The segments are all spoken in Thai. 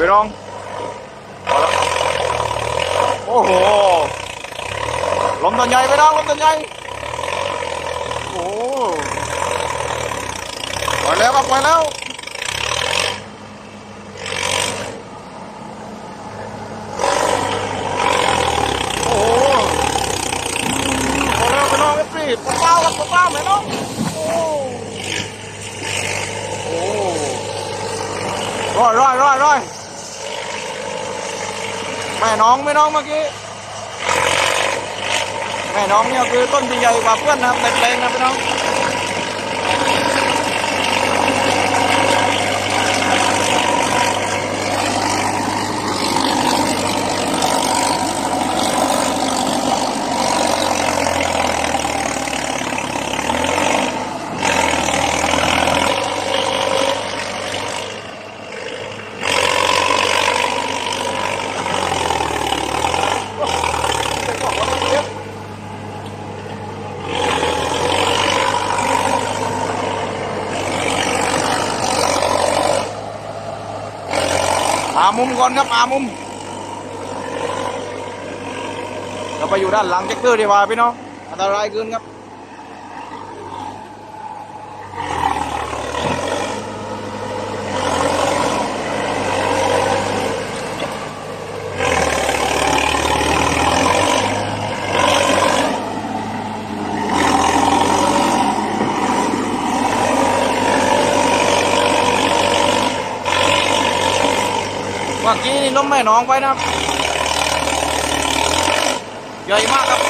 ไปลองเอาละโอ้โหลมตัวใหญ่ไปน้องลมตัวใหญ่โอ้โหปล่อยแล้วครับปล่อยแล้วโอ้โหปล่อยแล้วไปน้องเอฟซีปล่อยเปล่าครับปล่อยเปล่าไหมน้องโอ้โหร้อยร้อยร้อยร้อย แม่น้องไม่น้องเมื่อกี้แม่น้องเนี่ยคือต้นที่ใหญ่กว่าเพื่อนนะครับในเลงนะพี่น้องามุมก่อนครับอามุม เราไปอยู่ด้านหลังแจ็คเกอร์ดีกว่าพี่น้องอันตรายเกินครับ แม่น้องไว้นะครับ ใหญ่มากครับ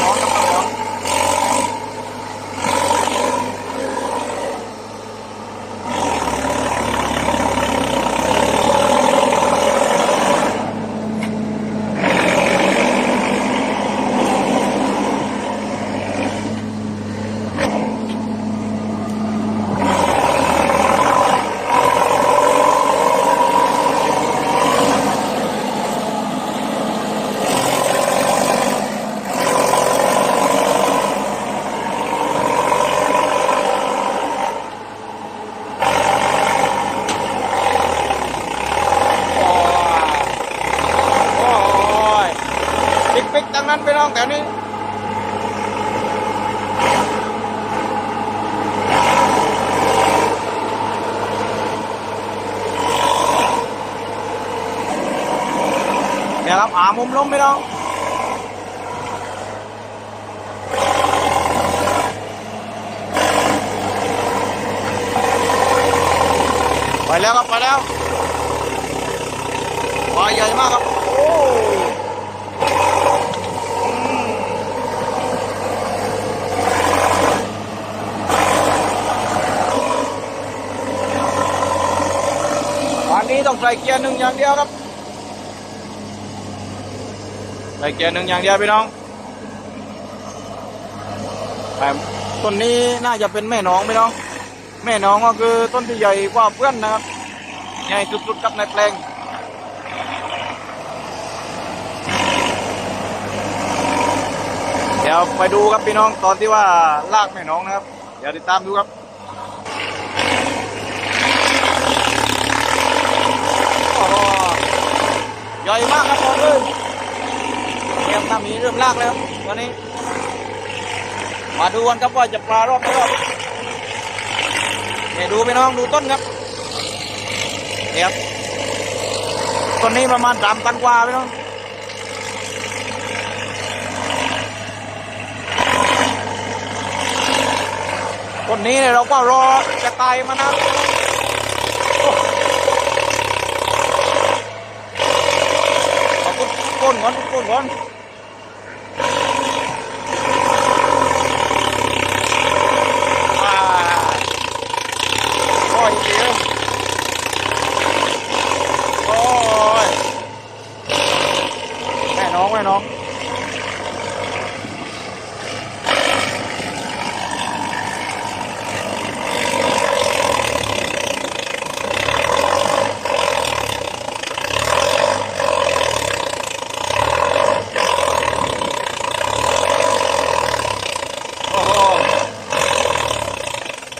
น้องครับน้อง โอ้ยปิกปิกๆทั้งนั้นไปน้อง แถวนี้เนี่ยครับหามุมล้มไปน้องไปแล้วครับไปแล้วปลาใหญ่มากครับ โอ้อืมวันนี้ต้องใส่เกียร์หนึ่งอย่างเดียวครับ ใส่เกียร์หนึ่งอย่างเดียวพี่น้องต่ต้นนี้น่าจะเป็นแม่น้องพี่น้อง แม่น้องก็คือต้นที่ใหญ่กว่าเพื่อนนะครับ ใหญ่สุดๆกับในแปลงเดี๋ยวไปดูครับพี่น้องตอนที่ว่าลากแม่น้องนะครับ เดี๋ยวติดตามดูครับโอ้โห ใหญ่มากครับบอกเลยเตรียมทำนี้เริ่มลากแล้ววันนี้ มาดูกันครับว่าจะปลารอบไม่รอบเนี่ยดูพี่น้องดูต้นครับเนี่ยครับต้นนี้ประมาณสามตันกว่าพี่น้องคนนี้เนี่ยเราก็รอจะตายมานานโอ้เอา ก้นก้นก่อนก้นก่อนอ่าโอ้ยเดี๋ยวโอ้ยแม่น้องแม่น้อง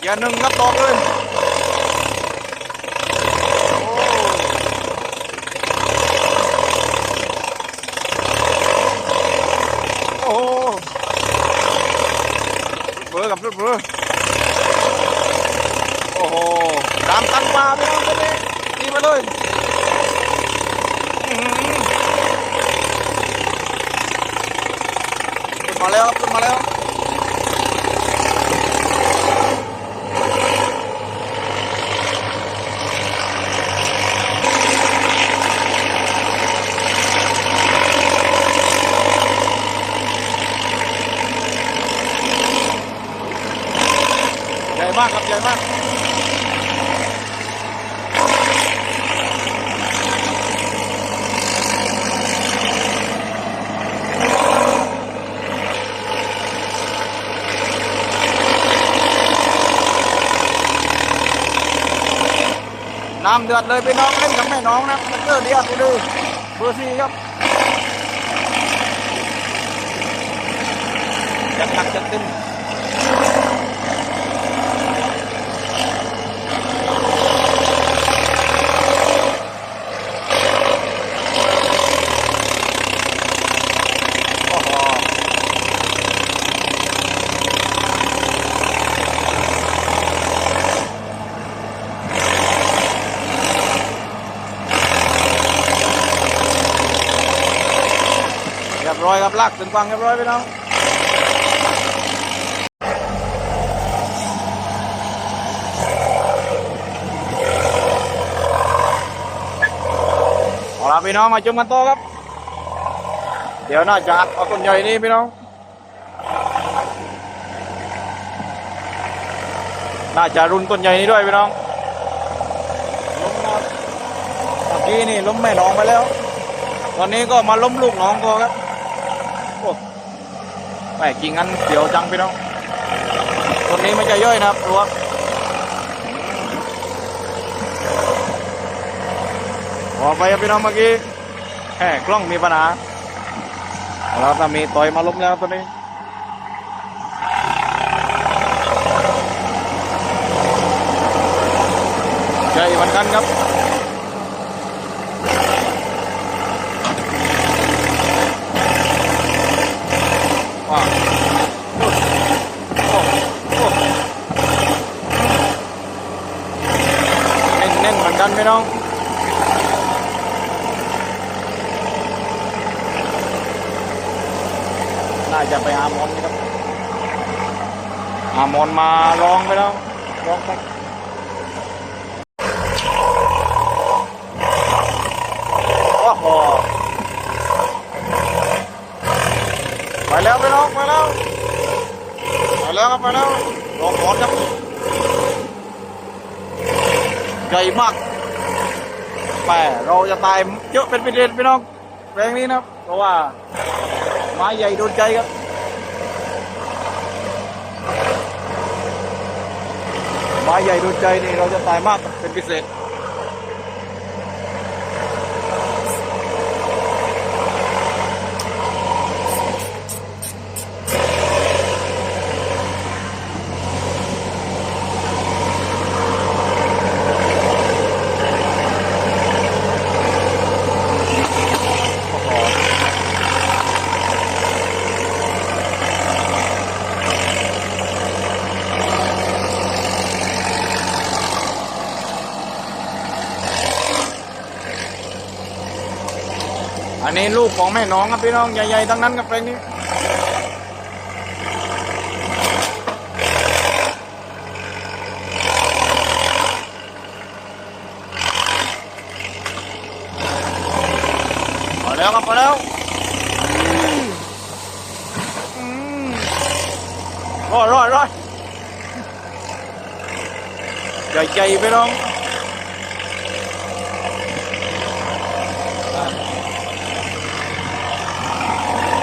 กียร์หนึ่งครับตอกเลยโอ้โหเบอร์กับรถเบอร์โอ้โหตามตันมาพี่น้องคนนี้ดีมาเลยอื้อหือขึ้นมาแล้วครับขึ้นมาแล้ว ญ่มากครับ ใหญ่มากน้ำเดือดเลยพี่น้องเล่นกับแม่น้องนะมันเตอร์เดียกไปดูเบอร์สี่ครับจัดหนักจัดเต็ม โอ้โหเรียบร้อยครับ ลากถึงฟังเรียบร้อยพี่น้องเอาละพี่น้องมาชมกันต่อครับ เดี๋ยวน่าจะอัดเอาต้นใหญ่นี่พี่น้อง น่าจะรุนต้นใหญ่นี้ด้วยพี่น้องล้มมาเมื่อกี้นี่ล้มแม่น้องไปแล้ว ตอนนี้ก็มาล้มลูกน้องก็ครับ แม่กิ่งอันเขียวจังพี่น้องต้นนี้ไม่จะย่อยนะครับรู้ว่าขอไปครับพี่น้องเมื่อกี้แหมกล้องมีปัญหาแล้วถ้ามีต่อยมาล้มแล้วตัวนี้ใหญ่เหมือนกันครับว้าวโอ้โอ้โอ้เน่นเน่นเหมือนกันพี่น้องน่าจะไปหามอนครับหามอนมาลองไปแล้วลองไปโอ้โหไปแล้วไปน้องไปแล้วไปแล้วครับไปแล้วลองหอนครับใหญ่มาก ไม่เราจะตายเยอะเป็นพิเศษพี่น้องแรงนี้นะครับ เพราะว่าไม้ใหญ่โดนใจครับไม้ใหญ่โดนใจนี่เราจะตายมากเป็นพิเศษ นนี้ลูกของแม่น้องครับพี่น้องใหญ่ๆทั้งนั้นกับเพลงนี้พอแล้วครับพอแล้วอืมรอดรอดรอดใหญ่ๆพี่น้อง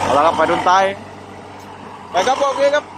เอาละครับ ไปดุนใต้ไปครับโอเคครับ